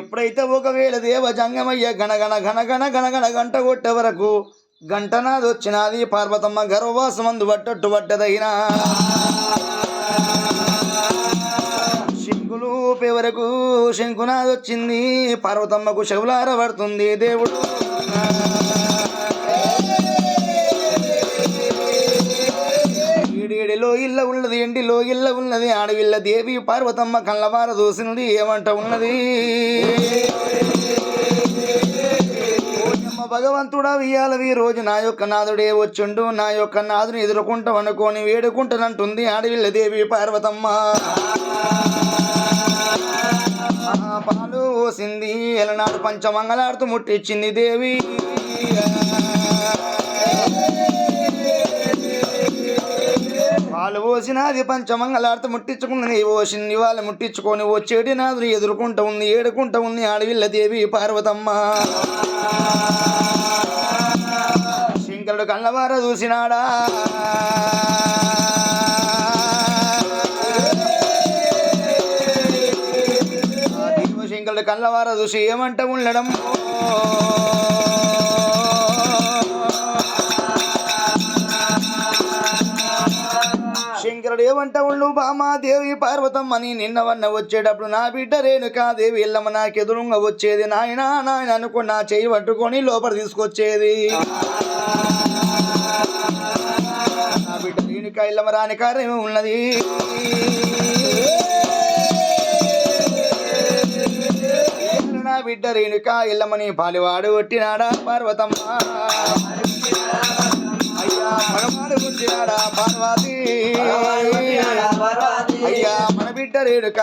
ఎప్పుడైతే ఒకవేళ దేవ జంగమయ్య గణగణ గణగణ గణగణ గంట కొట్టే వరకు గంటనాది వచ్చినది పార్వతమ్మ గర్వవాసమందు పట్టట్టు పట్టదైనా శంకులు వరకు శంకునాది వచ్చింది పార్వతమ్మకు శవులార పడుతుంది దేవుడు. ఈడేడిలో ఉన్నది ఎండి ఇల్ల ఉన్నది. ఆడవిల్ల దేవి పార్వతమ్మ కళ్ళవార దోసినది ఏమంట ఉన్నది? భగవంతుడా వియ్యాలవి రోజు నా యొక్క నాథుడే వచ్చుండు. నా యొక్క నాథుని ఎదుర్కొంటాం అనుకోని వేడుకుంటానంటుంది ఆడవిల్ల దేవి పార్వతమ్మ. పాలు పోసింది ఎలనాడు పంచమంగళాడుతూ ముట్టించింది దేవి. పాలు పోసినది పంచమంగళాడుతూ ఓ నీ పోసింది ఇవాళ ముట్టించుకొని వచ్చేటి నాదుని ఎదుర్కొంటూ ఉంది ఏడుకుంటూ ఉంది ఆడవిల్ల దేవి పార్వతమ్మ. శంకరుడు కళ్ళవార చూసినాడా? శంకరుడు కళ్ళవార చూసి ఏమంట ఉండడం? శంకరుడు ఏమంటా ఉండు? బామా దేవి పార్వతమ్మని నిన్నవన్న వచ్చేటప్పుడు నా బిడ్డ రేణుకాదేవి ఎల్లమ్మ నాకెదురుగా వచ్చేది. నాయన నాయన అనుకుని నా చేయి పట్టుకొని లోపల తీసుకొచ్చేది. నా బిడ్డ రేణుక ఎల్లమ్మ రాని కార్యం ఉన్నది. నా బిడ్డ రేణుక ఎల్లమ్మని పాలివాడు కొట్టినాడా పార్వతమ్మ? పార్వతి? అయ్యా మన బిడ్డ రేణుక